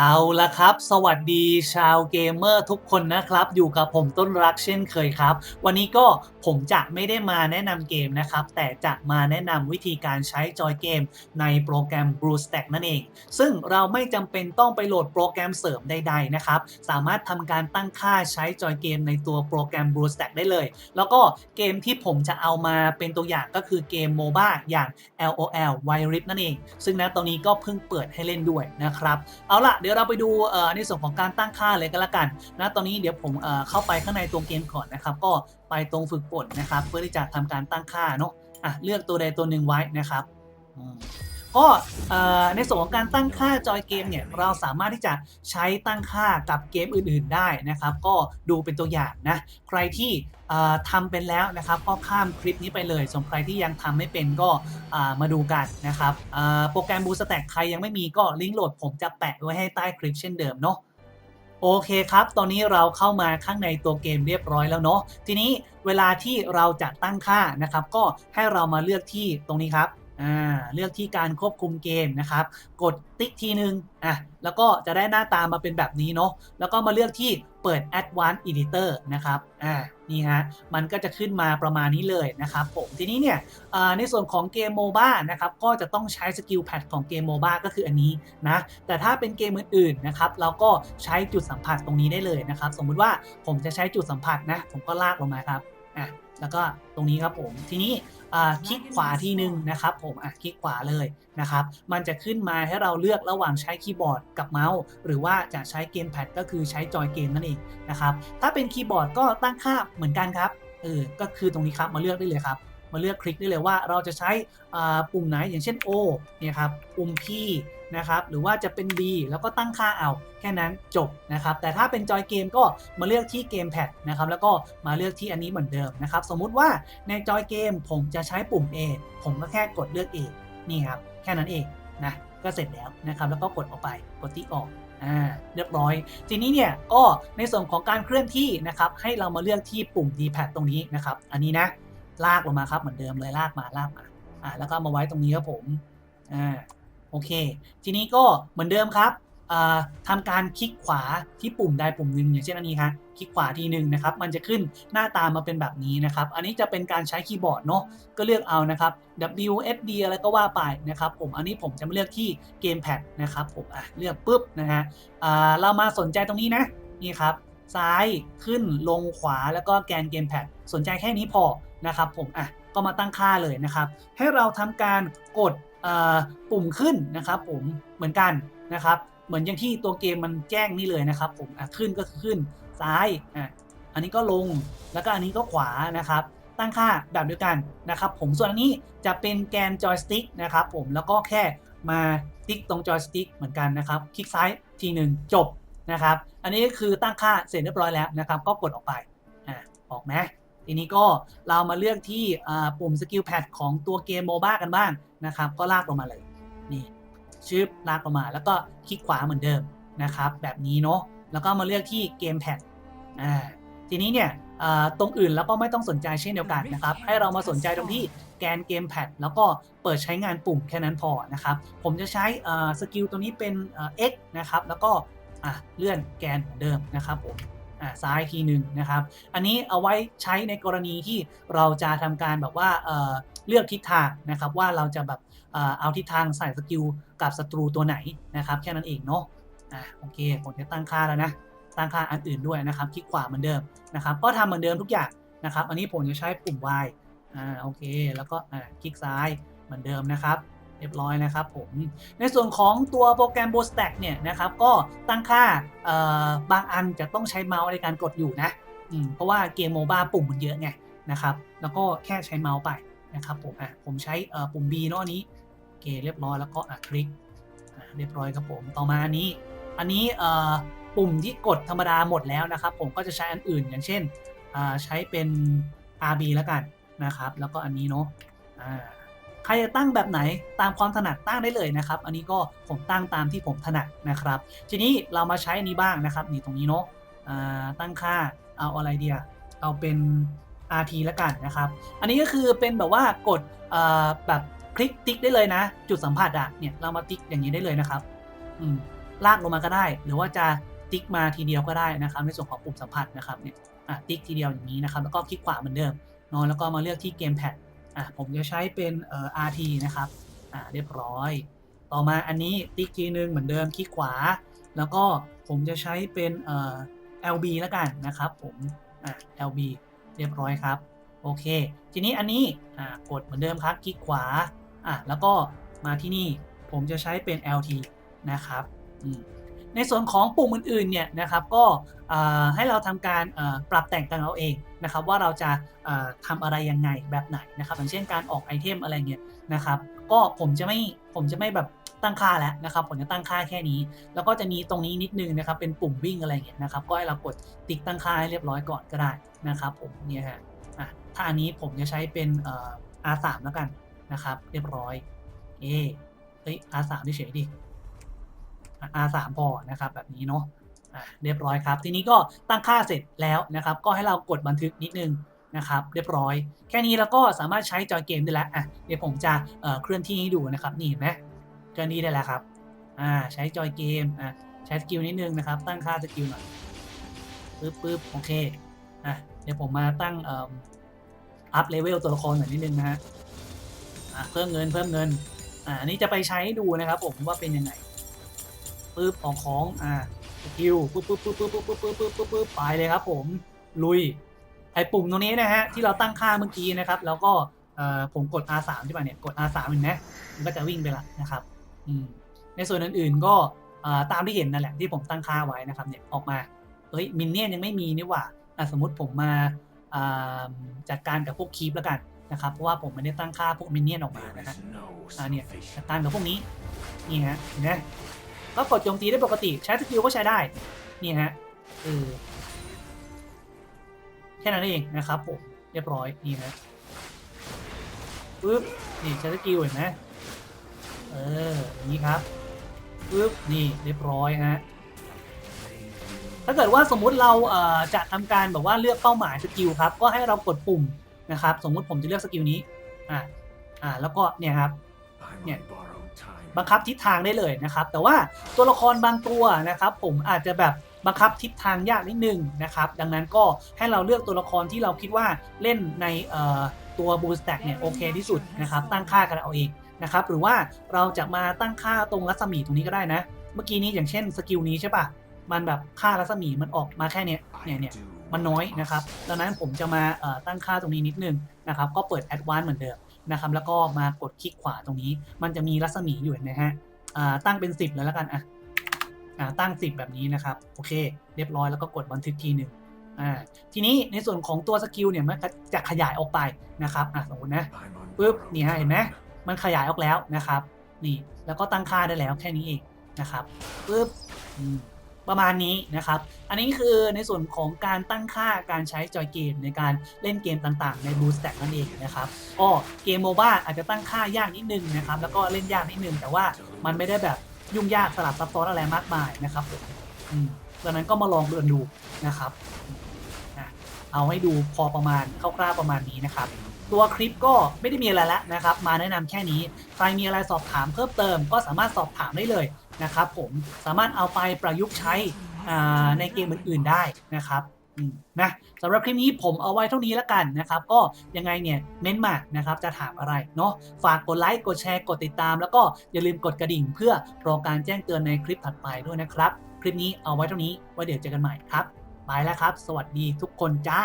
เอาละครับ สวัสดีชาวเกมเมอร์ทุกคนนะครับ อยู่กับผมต้นรักเช่นเคยครับ วันนี้ก็ผมจะไม่ได้มาแนะนำเกมนะครับ แต่จะมาแนะนำวิธีการใช้จอยเกมในโปรแกรม BlueStack นั่นเอง ซึ่งเราไม่จำเป็นต้องไปโหลดโปรแกรมเสริมใดๆนะครับ สามารถทำการตั้งค่าใช้จอยเกมในตัวโปรแกรม BlueStack ได้เลย แล้วก็เกมที่ผมจะเอามาเป็นตัวอย่างก็คือเกมโมบ้าอย่าง LOL Wild Rift นั่นเอง ซึ่งณตอนนี้ก็เพิ่งเปิดให้เล่นด้วยนะครับ เอาละเดี๋ยวเราไปดูในส่วนของการตั้งค่าเลยก็แล้วกันนะตอนนี้เดี๋ยวผมเข้าไปข้างในตัวเกมก่อนนะครับ ก็ไปตรงฝึกฝนนะครับ เพื่อที่จะทำการตั้งค่าเนาะอะเลือกตัวใดตัวหนึ่งไว้นะครับอ ก็ในส่วนของการตั้งค่าจอยเกมเนี่ยเราสามารถที่จะใช้ตั้งค่ากับเกมอื่นๆได้นะครับ ก็ดูเป็นตัวอย่างนะ ใครที่ทำเป็นแล้วนะครับก็ข้ามคลิปนี้ไปเลย ส่วนใครที่ยังทำไม่เป็นก็มาดูกันนะครับโปรแกรม BlueStack ใครยังไม่มีก็ลิงก์โหลดผมจะแปะไว้ให้ใต้คลิปเช่นเดิมเนาะโอเคครับ ตอนนี้เราเข้ามาข้างในตัวเกมเรียบร้อยแล้วเนาะทีนี้เวลาที่เราจะตั้งค่านะครับ ก็ให้เรามาเลือกที่ตรงนี้ครับ อ่าเลือกที่การควบคุมเกมนะครับ กดติ๊กทีนึงอะแล้วก็จะได้หน้าตามาเป็นแบบนี้เนาะแล้วก็มาเลือกที่เปิด Advanced Editor นะครับอ่านี่ฮะมันก็จะขึ้นมาประมาณนี้เลยนะครับผมทีนี้เนี่ยอ่าในส่วนของเกมโมบ้านะครับก็จะต้องใช้สกิลแพดของเกมโมบ้าก็คืออันนี้นะแต่ถ้าเป็นเกมอื่นๆนะครับเราก็ใช้จุดสัมผัสตรงนี้ได้เลยนะครับ สมมุติว่าผมจะใช้จุดสัมผัสนะผมก็ลากลงมาครับอะ แล้วก็ตรงนี้ครับผมทีนี้คลิกขวาทีหนึ่งนะครับผมอะคลิกขวาเลยนะครับมันจะขึ้นมาให้เราเลือกระหว่างใช้คีย์บอร์ดกับเมาส์หรือว่าจะใช้เกมแพดก็คือใช้จอยเกมนั่นเองนะครับถ้าเป็นคีย์บอร์ดก็ตั้งค่าเหมือนกันครับเออก็คือตรงนี้ครับมาเลือกได้เลยครับมาเลือกคลิกได้เลยว่าเราจะใช้ปุ่มไหนอย่างเช่น O เนี่ยครับปุ่ม P นะครับหรือว่าจะเป็น B แล้วก็ตั้งค่าเอาแค่นั้นจบนะครับแต่ถ้าเป็นจอยเกมก็มาเลือกที่เกมแพดนะครับแล้วก็มาเลือกที่อันนี้เหมือนเดิมนะครับสมมุติว่าในจอยเกมผมจะใช้ปุ่ม A ผมก็แค่กดเลือก A นี่ครับแค่นั้นเองนะก็เสร็จแล้วนะครับแล้วก็กดออกไปกดที่ออกอ่าเรียบร้อย ทีนี้เนี่ยก็ในส่วนของการเคลื่อนที่นะครับให้เรามาเลือกที่ปุ่ม D-pad ตรงนี้นะครับอันนี้นะลากลงมาครับเหมือนเดิมเลยลากมาลากมาอ่าแล้วก็มาไว้ตรงนี้ครับผมอ่า โอเค ทีนี้ก็เหมือนเดิมครับอ่าทำการคลิกขวาที่ปุ่มใดปุ่มหนึ่งอย่างเช่นอันนี้ครับคลิกขวาทีหนึ่งนะครับ มันจะขึ้นหน้าตามาเป็นแบบนี้นะครับ อันนี้จะเป็นการใช้คีย์บอร์ดเนาะก็เลือกเอานะครับ W S D อะไรก็ว่าไปนะครับ ผมอันนี้ผมจะมาเลือกที่เกมแพดนะครับผมอะเลือกปุ๊บนะฮะเรามาสนใจตรงนี้นะนี่ครับ ซ้ายขึ้นลงขวาแล้วก็แกนเกมแพดสนใจแค่นี้พอนะครับ ผมอะก็มาตั้งค่าเลยนะครับ ให้เราทำการกด ปุ่มขึ้นนะครับผมเหมือนกันนะครับ เหมือนอย่างที่ตัวเกมมันแจ้งนี่เลยนะครับ ผมขึ้นก็คือขึ้นซ้ายอะอันนี้ก็ลงแล้วก็อันนี้ก็ขวานะครับ ตั้งค่าแบบเดียวกันนะครับ ผมส่วนอันนี้จะเป็นแกนจอยสติ๊กนะครับ ผมแล้วก็แค่มาติ๊กตรงจอยสติ๊กเหมือนกันนะครับ คลิกซ้ายทีหนึ่งจบนะครับ อันนี้ก็คือตั้งค่าเสร็จเรียบร้อยแล้วนะครับ ก็กดออกไปอ่าออกไหม ทีนี้ก็เรามาเลือกที่ปุ่มสกิลแพดของตัวเกมโมบ้ากันบ้างนะครับ ก็ลากลงมาเลย นี่ชืบลากลงมา แล้วก็คลิกขวาเหมือนเดิมนะครับ แบบนี้เนาะแล้วก็มาเลือกที่เกมแพดอ่าทีนี้เนี่ยตรงอื่นแล้วก็ไม่ต้องสนใจเช่นเดียวกันนะครับ ให้เรามาสนใจตรงที่แกนเกมแพดแล้วก็เปิดใช้งานปุ่มแค่นั้นพอนะครับ ผมจะใช้สกิลตัวนี้เป็นอ่า X นะครับ แล้วก็เลื่อนแกนเหมือนเดิมนะครับผม ซ้ายทีหนึ่งนะครับ อันนี้เอาไว้ใช้ในกรณีที่เราจะทำการแบบว่าเเลือกทิศทางนะครับว่าเราจะแบบเอเอาทิศทางใส่สกิลกับศัตรูตัวไหนนะครับแค่นั้นเองเนาะอ่าโอเคผมจะตั้งค่าแล้วนะตั้งค่าอันอื่นด้วยนะครับคลิกขวาเหมือนเดิมนะครับ ก็ทำเหมือนเดิมทุกอย่างนะครับ อันนี้ผมจะใช้ปุ่ม Y อ่าโอเค แล้วก็อ่าคลิกซ้ายเหมือนเดิมนะครับ เรียบร้อยนะครับผมในส่วนของตัวโปรแกรม b o s t a c k เนี่ยนะครับก็ตั้งค่าบางอันจะต้องใช้เมาส์ในการกดอยู่นะเพราะว่าเกมโมบ้าปุ่มมันเยอะไงนะครับแล้วก็แค่ใช้เมาส์ไปนะครับผมอะผมใช้ปุ่ม B เนาะอันนี้โอเคเรียบร้อยแล้วก็อะคลิกเรียบร้อยครับผมต่อมาอันนี้ อันนี้ปุ่มที่กดธรรมดาหมดแล้วนะครับ ผมก็จะใช้อันอื่น อย่างเช่นใช้เป็น RB แล้วกันนะครับ แล้วก็อันนี้เนาะอ่า ครจะตั้งแบบไหนตามความถนัดตั้งได้เลยนะครับ อันนี้ก็ผมตั้งตามที่ผมถนัดนะครับ ทีนี้เรามาใช้อันนี้บ้างนะครับ นี่ตรงนี้เนาะตั้งค่าเอาอะไรเดียเอาเป็น RT ล้วกันนะครับ อันนี้ก็คือเป็นแบบว่ากดแบบคลิกติ๊กได้เลยนะ จุดสัมผัสอะเนี่ยเรามาติ๊กอย่างนี้ได้เลยนะครับอืมลากลงมาก็ได้ หรือว่าจะติ๊กมาทีเดียวก็ได้นะครับ ในส่วนของปุ่มสัมผัสนะครับเนี่ยติ๊กทีเดียวอย่างนี้นะครับ แล้วก็คลิกขวาเหมือนเดิมเนอะแล้วก็มาเลือกที่เกมแพด อะผมจะใช้เป็นเอ่อ RT นะครับอะเรียบร้อย ต่อมาอันนี้ติ๊กทีนึงเหมือนเดิมคลิกขวา แล้วก็ผมจะใช้เป็นเอ่อ LB แล้วกันนะครับผมอะ LB เรียบร้อยครับโอเค ทีนี้อันนี้อ่ากดเหมือนเดิมครับคลิกขวาอะแล้วก็มาที่นี่ผมจะใช้เป็น LT นะครับอืม ในส่วนของปุ่มอื่นๆเนี่ยนะครับก็ให้เราทำการปรับแต่งกันเอาเองนะครับว่าเราจะอ่าทำอะไรยังไงแบบไหนนะครับอย่างเช่นการออกไอเทมอะไรเงี้ยนะครับก็ผมจะไม่ผมจะไม่แบบตั้งค่าแล้วนะครับผมจะตั้งค่าแค่นี้ แล้วก็จะมีตรงนี้นิดนึงนะครับเป็นปุ่มวิ่งอะไรเงี้ยนะครับก็ให้เรากดติ๊กตั้งค่าให้เรียบร้อยก่อนก็ได้นะครับผมเนี่ยฮะถ้าอันนี้ผมจะใช้เป็นเอ่อ R3 แล้วกันนะครับ เรียบร้อย เอเฮ้ย R3 เฉยดิ R3 พอนะครับแบบนี้เนาะะเรียบร้อยครับ ทีนี้ก็ตั้งค่าเสร็จแล้วนะครับ ก็ให้เรากดบันทึกนิดนึงนะครับ เรียบร้อย แค่นี้เราก็สามารถใช้จอยเกมได้แล้วอะเดี๋ยวผมจะเอ่อเคลื่อนที่ให้ดูนะครับ นี่เห็นไหมเคลื่อนที่ได้แล้วครับอ่าใช้จอยเกมอะใช้สกิลนิดนึงนะครับ ตั้งค่าสกิลหน่อยปึ๊บปึ๊บโอเคอะเดี๋ยวผมมาตั้งเอ่ออัพเลเวลตัวละครหน่อยนิดนึงนะฮะอะเพิ่มเงินเพิ่มเงินอ่าอันนี้จะไปใช้ดูนะครับ ผมว่าเป็นยังไง ปึ๊บออกของอ่าสกิลปึ๊บปึ๊บปึ๊บปึ๊บปึ๊บปึ๊บปึ๊บปึ๊บปึ๊บไปเลยครับ ผมลุยไอปุ่มตรงนี้นะฮะที่เราตั้งค่าเมื่อกี้นะครับ แล้วก็เอ่อผมกด R3 ใช่ป่ะเนี่ยกด R3 เห็นไหมมันก็จะวิ่งไปละนะครับอืมในส่วนอื่นๆก็อ่อตามที่เห็นนั่นแหละที่ผมตั้งค่าไว้นะครับเนี่ยออกมาเฮ้ยมินเนี่ยนยังไม่มีนี่หว่าอะสมมติผมมาอ่าจัดการกับพวกคีปแล้วกันนะครับเพราะว่าผมไม่ได้ตั้งค่าพวกมินเนี่ยนออกมานะฮะอ่าเนี่ยจัดการกับพวกนี้นี่ฮะเห็นไหม ก็กดโจมตีได้ปกติใช้สกิลก็ใช้ได้ นี่ฮะเออแค่นั้นเองนะครับผมเรียบร้อยนี่ฮะปึ๊บนี่ใช้สกิลเห็นไหมเอออย่างนี้ครับปึ๊บนี่เรียบร้อยฮะถ้าเกิดว่าสมมุติเราเอ่อจะทำการแบบว่าเลือกเป้าหมายสกิลครับ ก็ให้เรากดปุ่มนะครับ สมมุติผมจะเลือกสกิลนี้อ่าอ่าแล้วก็เนี่ยครับเนี่ย บังคับทิศทางได้เลยนะครับ แต่ว่าตัวละครบางตัวนะครับ ผมอาจจะแบบบังคับทิศทางยากนิดนึงนะครับ ดังนั้นก็ให้เราเลือกตัวละครที่เราคิดว่าเล่นในตัวบูสแต็กเนี่ยโอเคที่สุดนะครับ ตั้งค่ากันเอาเองนะครับ หรือว่าเราจะมาตั้งค่าตรงรัศมีตรงนี้ก็ได้นะ เมื่อกี้นี้อย่างเช่นสกิลนี้ใช่ปะมันแบบค่ารัศมีมันออกมาแค่เนี้ยเนี่ยเนี่ยมันน้อยนะครับ ดังนั้นผมจะมาตั้งค่าตรงนี้นิดนึงนะครับ ก็เปิด Advanced เหมือนเดิม นะครับ แล้วก็มากดคลิกขวาตรงนี้ มันจะมีรัศมีอยู่เห็นไหมฮะอ่าตั้งเป็น 10เลยแล้วกันอะอ่าตั้ง 10 แบบนี้นะครับ โอเค เรียบร้อยแล้วก็กดบันทึกทีหนึ่งอ่าทีนี้ในส่วนของตัวสกิลเนี่ยมันจะขยายออกไปนะครับอะสมมตินะปึ๊บนี่ฮะเห็นไหมมันขยายออกแล้วนะครับ นี่แล้วก็ตั้งค่าได้แล้วแค่นี้เองนะครับปึ๊บ ประมาณนี้นะครับ อันนี้คือในส่วนของการตั้งค่าการใช้จอยเกมในการเล่นเกมต่างๆ ใน b o o s t a c นั่นเองนะครับก็เกมโมบ้าอาจจะตั้งค่ายากนิดนึงนะครับ แล้วก็เล่นยากนิดนึง แต่ว่ามันไม่ได้แบบยุ่งยากสลับซับซ้อนอะไรมากมายนะครับผมอืมดังนั้นก็มาลองเดินดูนะครับ เอาให้ดูพอประมาณคร่าวๆประมาณนี้นะครับตัวคลิปก็ไม่ได้มีอะไรแล้วนะครับ มาแนะนำแค่นี้ ใครมีอะไรสอบถามเพิ่มเติมก็สามารถสอบถามได้เลย นะครับผมสามารถเอาไปประยุกต์ใช้ในเกมอื่นๆได้นะครับนะสำหรับคลิปนี้ผมเอาไว้เท่านี้แล้วกันนะครับ ก็ยังไงเนี่ยเม้นมานะครับจะถามอะไรเนาะฝากกดไลค์กดแชร์กดติดตาม แล้วก็อย่าลืมกดกระดิ่งเพื่อรอการแจ้งเตือนในคลิปถัดไปด้วยนะครับ คลิปนี้เอาไว้เท่านี้ไว้เดี๋ยวเจอกันใหม่ครับ ไปแล้วครับ สวัสดีทุกคนจ้า